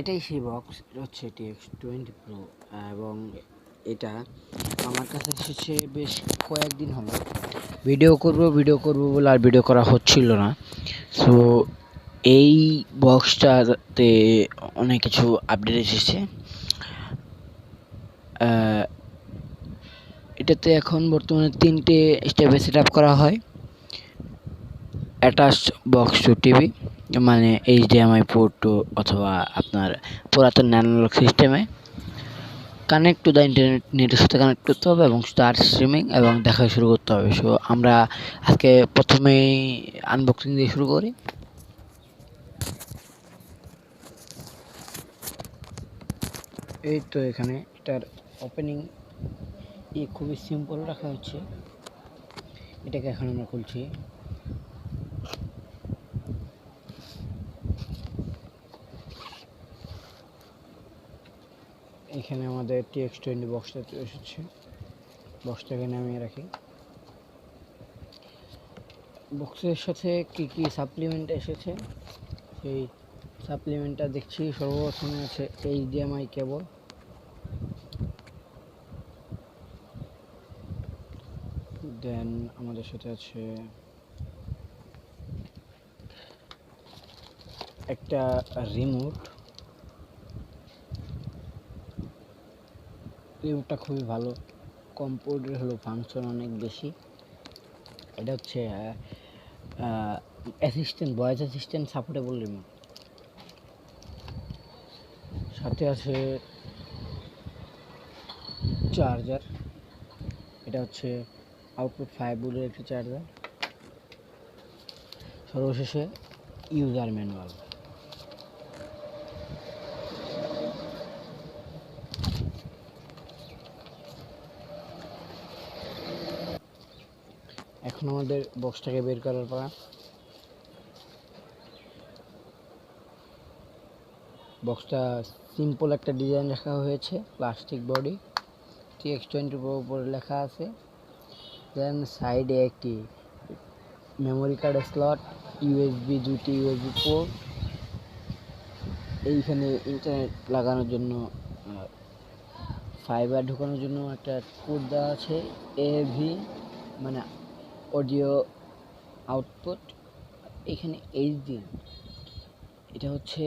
এটাই সেই বক্স এটা হচ্ছে টিএক্স টোয়েন্টি প্রো এবং এটা আমার কাছে এসেছে বেশ কয়েকদিন হলো। ভিডিও করব ভিডিও করব বলে আর ভিডিও করা হচ্ছিল না। সো এই বক্সটাতে অনেক কিছু আপডেট এসেছে। এটাতে এখন বর্তমানে তিনটে স্টেপে সেট করা হয়। অ্যাটাচ বক্স টু টিভি মানে এইচডিএমআই পোর্ট টু অথবা আপনার পুরাতন ন্যানোলগ সিস্টেমে কানেক্ট টু দ্য ইন্টারনেট নেটের সাথে কানেক্ট করতে হবে এবং স্টার স্ট্রিমিং এবং দেখা শুরু করতে হবে। সো আমরা আজকে প্রথমেই আনবক্সিং দিয়ে শুরু করি। এই তো এখানে এটার ওপেনিং ই খুবই সিম্পল রাখা হচ্ছে। এটাকে এখন আমরা খুলছি। এখানে আমাদের টিএক্স টোয়েন্টি বক্সটা এসেছে। বক্সটাকে নামিয়ে রাখি। বক্সের সাথে কি কি সাপ্লিমেন্ট এসেছে? সেই সাপ্লিমেন্টটা দেখছি, সর্বপ্রথমে আছে এইচডিএমআই কেবল দেন আমাদের সাথে আছে একটা রিমোট রিমোটটা খুবই ভালো। কম্পিউটার হলো ফাংশন অনেক বেশি। এটা হচ্ছে assistant voice assistant supportable remote সাথে আছে চার্জার এটা হচ্ছে আউটপুট ফাইভ বোর্ডের একটি চার্জার সর্বশেষে ইউজার ম্যানুয়াল এখন আমাদের বক্সটাকে বের করার পর বক্সটা সিম্পল একটা ডিজাইন রাখা হয়েছে plastic body TX twenty pro উপরে লেখা আছে। দেন সাইডে একটি মেমোরি কার্ডের স্লট ইউএসবি দুটি ইউএসবি পোর্ট এইখানে ইন্টারনেট লাগানোর জন্য ফাইবার ঢোকানোর জন্য একটা কোড দেওয়া আছে এভি মানে অডিও আউটপুট, এখানে এইচডি এটা হচ্ছে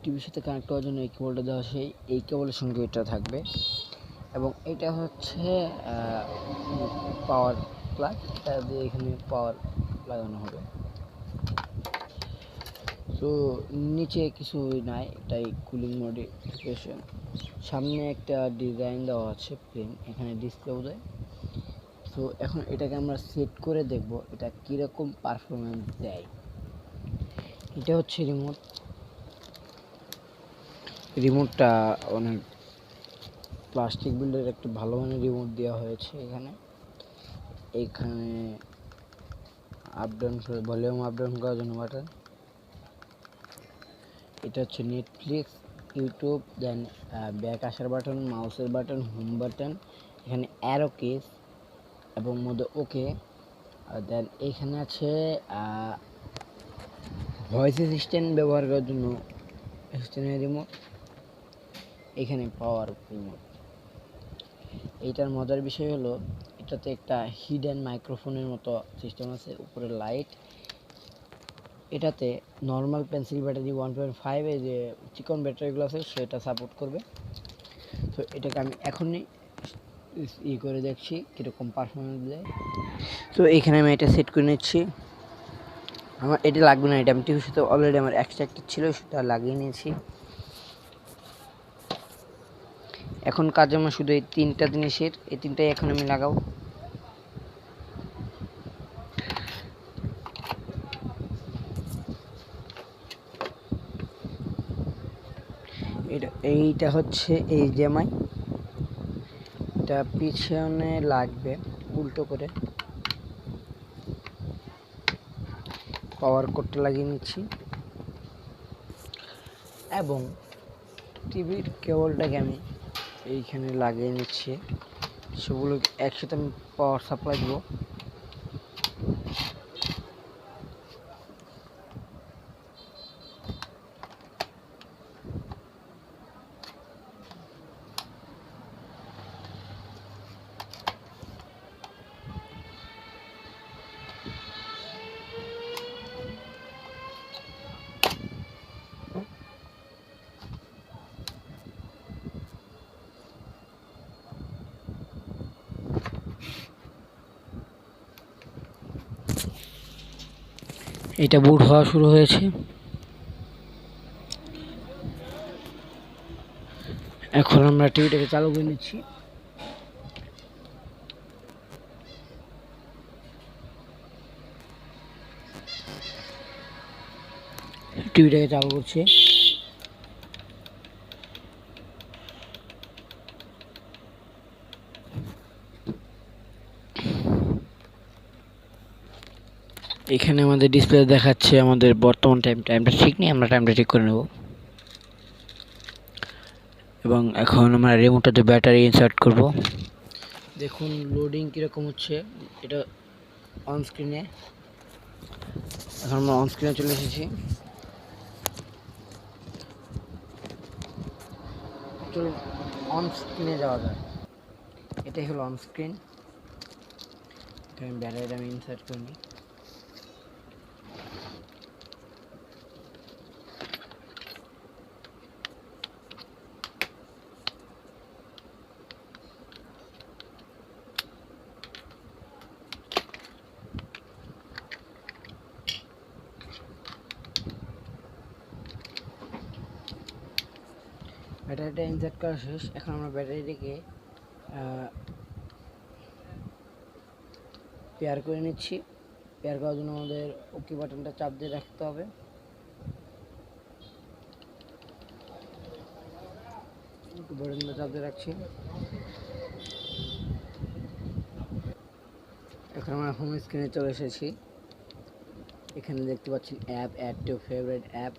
টিভির সাথে কানেক্ট করার জন্য এই কেবলটা দেওয়া সেই, এই কেবলের সঙ্গে এটা থাকবে। এবং এটা হচ্ছে পাওয়ার প্লাগ এটা দিয়ে এখানে পাওয়ার লাগানো হবে। তো নিচে কিছু নাই, এটাই কুলিং মডিফিকেশন সামনে একটা ডিজাইন দেওয়া আছে প্লেন এখানে ডিসপ্লেও দেয় তো এখন এটাকে আমরা সেট করে দেখব এটা কীরকম পারফরমেন্স দেয়। এটা হচ্ছে রিমোট রিমোটটা অনেক প্লাস্টিক বিল্ডের একটা ভালো মানের রিমোট দেওয়া হয়েছে এখানে। এখানে আপ ডাউন করে ভলিউম আপ ডাউন করার জন্য বাটন এটা হচ্ছে নেটফ্লিক্স ইউটিউব দেন ব্যাক আসার বাটন মাউসের বাটন হোম বাটন এখানে অ্যারো কেস এবং মধ্যে ওকে দেন এখানে আছে ভয়েস অ্যাসিস্ট্যান্ট ব্যবহার করার জন্য অ্যাসিস্ট্যান্টের রিমোট এখানে পাওয়ার রিমোট এইটার মজার বিষয় হলো, এটাতে একটা হিডেন মাইক্রোফোনের মতো সিস্টেম আছে, উপরে লাইট এটাতে normal pencil battery one point ফাইভে যে চিকন ব্যাটারিগুলো আছে, সেটা সাপোর্ট করবে। তো এটাকে আমি এখনই ই করে দেখছি কীরকম পারফরমেন্স দেয়। তো এখানে আমি এটা সেট করে নিচ্ছি। আমার এটা লাগবে না, এটা আমি সাথে অলরেডি আমার এক্সট্রা ছিল, সেটা লাগিয়ে নিয়েছি। এখন কাজ আমার শুধু এই তিনটা জিনিসের, এই তিনটাই এখন আমি লাগাবো। এটা, এইটা হচ্ছে এই জামাই। এটা পিছনে লাগবে, উল্টো করে। পাওয়ার কোডটা লাগিয়ে নিচ্ছি। এবং টিভির কেবলটাকে আমি এইখানে লাগিয়ে নিচ্ছি। সেগুলো একসাথে আমি পাওয়ার সাপ্লাই দেবো। এটা বুট হওয়া শুরু হয়েছে। এখন আমরা টিভিটাকে চালু করে নিচ্ছি। টিভিটাকে চালু করছি। এখানে আমাদের ডিসপ্লে দেখাচ্ছে আমাদের বর্তমান টাইম টাইমটা ঠিক নেই, আমরা টাইমটা ঠিক করে নেব। এবং এখন আমরা রিমোটটাতে ব্যাটারি ইনসার্ট করব। দেখুন লোডিং কীরকম হচ্ছে, এটা অন স্ক্রিনে এখন আমরা অন স্ক্রিনে চলে এসেছি। চলুন অন স্ক্রিনে যাওয়া যায় এটাই হলো অন স্ক্রিন এখানে ব্যাটারিটা আমি ইনসার্ট করে ব্যাটারিটা ইনসার্ট করা শেষ। এখন আমরা ব্যাটারিটিকে পেয়ার করে নিচ্ছি। পেয়ার করার জন্য আমাদের ওকে বাটনটা চাপ দিয়ে রাখতে হবে। বাটনটা চাপ দিয়ে রাখছি। এখন আমরা হোম স্ক্রিনে চলে এসেছি। এখানে দেখতে পাচ্ছেন app add to favourite app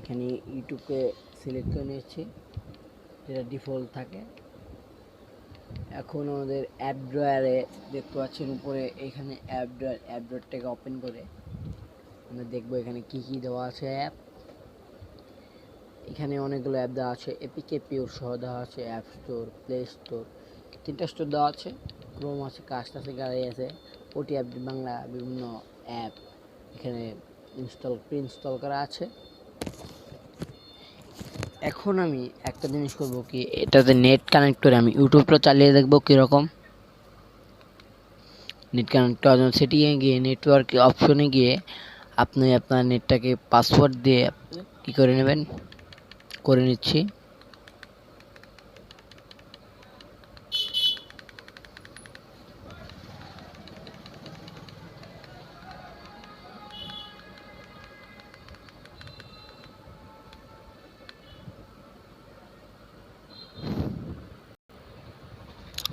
এখানে ইউটিউবকে সিলেক্ট করে নিয়েছি, যেটা ডিফল্ট থাকে। এখন আমাদের অ্যাপ ড্রয়ারে দেখতে পাচ্ছেন উপরে এখানে অ্যাপ ড্রয়ার অ্যাপ ড্রয়ারটাকে ওপেন করে আমরা দেখব এখানে কি কি দেওয়া আছে অ্যাপ এখানে অনেকগুলো অ্যাপ দেওয়া আছে এপিকে পিওর সহ দেওয়া আছে অ্যাপ স্টোর প্লে স্টোর তিনটা স্টোর দেওয়া আছে ক্রোম আছে কাস্ট আছে গাড়ি আছে ওটি অ্যাপ বাংলা বিভিন্ন অ্যাপ এখানে ইনস্টল প্রি ইনস্টল করা আছে। এখন আমি একটা জিনিস করব কি এটাতে নেট কানেক্ট করে আমি ইউটিউবটা চালিয়ে দেখব কীরকম। নেট কানেক্ট করার জন্য সেটিংয়ে গিয়ে নেটওয়ার্ক অপশনে গিয়ে আপনি আপনার নেটটাকে পাসওয়ার্ড দিয়ে কি করে নেবেন? করে নিচ্ছি।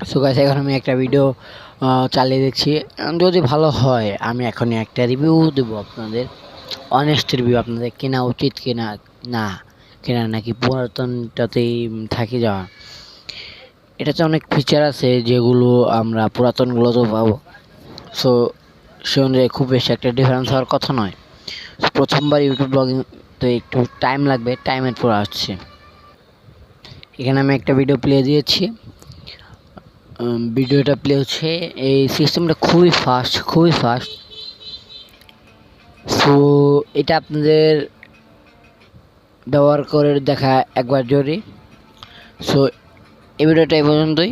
সো গাইস এখন আমি একটা ভিডিও চালিয়ে দেখছি। যদি ভালো হয়, আমি এখন একটা রিভিউ দেবো আপনাদের। অনেস্ট রিভিউ আপনাদের, কেনা উচিত কেনা, না, কেনা নাকি পুরাতনটাতেই থাকি যাওয়া। এটাতে অনেক ফিচার আছে যেগুলো আমরা পুরাতনগুলোতেও পাবো। সো সে অনুযায়ী খুব বেশি একটা ডিফারেন্স হওয়ার কথা নয়। প্রথমবার ইউটিউব ব্লগিং তো একটু টাইম লাগবে টাইমের পর আসছে। এখানে আমি একটা ভিডিও প্লে দিয়েছি। ভিডিওটা প্লে হচ্ছে। এই সিস্টেমটা খুবই ফাস্ট খুবই ফাস্ট সো এটা আপনাদের ব্যবহার করে দেখা একবার জরুরি। সো এই ভিডিওটা এই পর্যন্তই।